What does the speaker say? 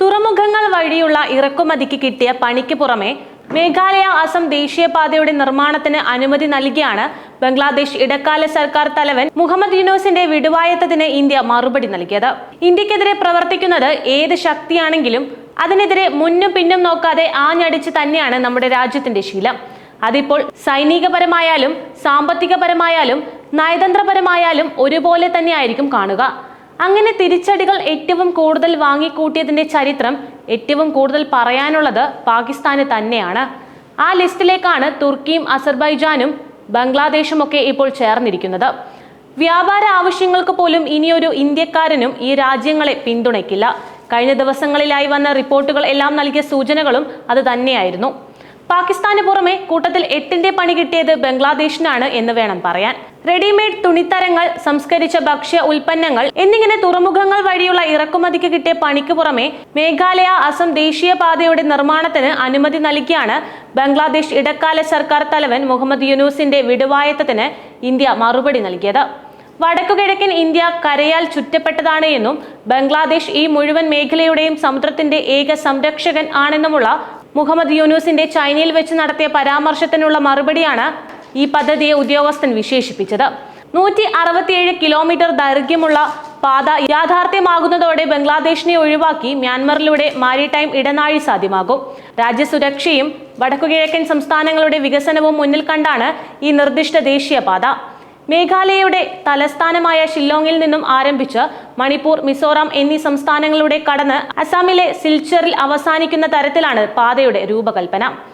തുറമുഖങ്ങൾ വഴിയുള്ള ഇറക്കുമതിക്ക് കിട്ടിയ പണിക്ക് പുറമെ മേഘാലയ അസം ദേശീയപാതയുടെ നിർമ്മാണത്തിന് അനുമതി നൽകിയാണ് ബംഗ്ലാദേശ് ഇടക്കാല സർക്കാർ തലവൻ മുഹമ്മദ് യൂനൂസിന്റെ വിടുവായത്തതിന് ഇന്ത്യ മറുപടി നൽകിയത്. ഇന്ത്യക്കെതിരെ പ്രവർത്തിക്കുന്നത് ഏത് ശക്തിയാണെങ്കിലും അതിനെതിരെ മുന്നും പിന്നും നോക്കാതെ ആഞ്ഞടിച്ച് തന്നെയാണ് നമ്മുടെ രാജ്യത്തിന്റെ ശീലം. അതിപ്പോൾ സൈനികപരമായാലും സാമ്പത്തികപരമായാലും നയതന്ത്രപരമായാലും ഒരുപോലെ തന്നെയായിരിക്കും കാണുക. അങ്ങനെ തിരിച്ചടികൾ ഏറ്റവും കൂടുതൽ വാങ്ങിക്കൂട്ടിയതിന്റെ ചരിത്രം ഏറ്റവും കൂടുതൽ പറയാനുള്ളത് പാകിസ്ഥാന് തന്നെയാണ്. ആ ലിസ്റ്റിലേക്കാണ് തുർക്കിയും അസർബൈജാനും ബംഗ്ലാദേശും ഒക്കെ ഇപ്പോൾ ചേർന്നിരിക്കുന്നത്. വ്യാപാര ആവശ്യങ്ങൾക്ക് പോലും ഇനിയൊരു ഇന്ത്യക്കാരനും ഈ രാജ്യങ്ങളെ പിന്തുണയ്ക്കില്ല. കഴിഞ്ഞ ദിവസങ്ങളിലായി വന്ന റിപ്പോർട്ടുകൾ എല്ലാം നൽകിയ സൂചനകളും അത് തന്നെയായിരുന്നു. പാകിസ്ഥാന് പുറമെ കൂട്ടത്തിൽ എട്ടിന്റെ പണി കിട്ടിയത് ബംഗ്ലാദേശിനാണ് എന്ന് വേണം പറയാൻ. റെഡിമെയ്ഡ് തുണിത്തരങ്ങൾ സംസ്കരിച്ച ഭക്ഷ്യ ഉൽപ്പന്നങ്ങൾ എന്നിങ്ങനെ തുറമുഖങ്ങൾ വഴിയുള്ള ഇറക്കുമതിക്ക് കിട്ടിയ പണിക്ക് പുറമെ മേഘാലയ അസം ദേശീയപാതയുടെ നിർമ്മാണത്തിന് അനുമതി നൽകിയാണ് ബംഗ്ലാദേശ് ഇടക്കാല സർക്കാർ തലവൻ മുഹമ്മദ് യൂനൂസിന്റെ വിടുവായത്തത്തിന് ഇന്ത്യ മറുപടി നൽകിയത്. വടക്കുകിഴക്കൻ ഇന്ത്യ കരയാൽ ചുറ്റപ്പെട്ടതാണ് എന്നും ബംഗ്ലാദേശ് ഈ മുഴുവൻ മേഖലയുടെയും സമുദ്രത്തിന്റെ ഏക സംരക്ഷകൻ ആണെന്നുമുള്ള മുഹമ്മദ് യൂനൂസിന്റെ ചൈനയിൽ വെച്ച് നടത്തിയ പരാമർശത്തിനുള്ള മറുപടിയാണ് ഈ പദ്ധതിയെ ഉദ്യോഗസ്ഥൻ വിശേഷിപ്പിച്ചത്. നൂറ്റി അറുപത്തിയേഴ് കിലോമീറ്റർ ദൈർഘ്യമുള്ള പാത യാഥാർത്ഥ്യമാകുന്നതോടെ ബംഗ്ലാദേശിനെ ഒഴിവാക്കി മ്യാൻമറിലൂടെ മാരിടൈം ഇടനാഴി സാധ്യമാകും. രാജ്യസുരക്ഷയും വടക്കുകിഴക്കൻ സംസ്ഥാനങ്ങളുടെ വികസനവും മുന്നിൽ കണ്ടാണ് ഈ നിർദ്ദിഷ്ട ദേശീയപാത. മേഘാലയയുടെ തലസ്ഥാനമായ ഷില്ലോങ്ങിൽ നിന്നും ആരംഭിച്ച് മണിപ്പൂർ മിസോറാം എന്നീ സംസ്ഥാനങ്ങളുടെ കടന്ന് അസാമിലെ സിൽച്ചറിൽ അവസാനിക്കുന്ന തരത്തിലാണ് പാതയുടെ രൂപകൽപ്പന.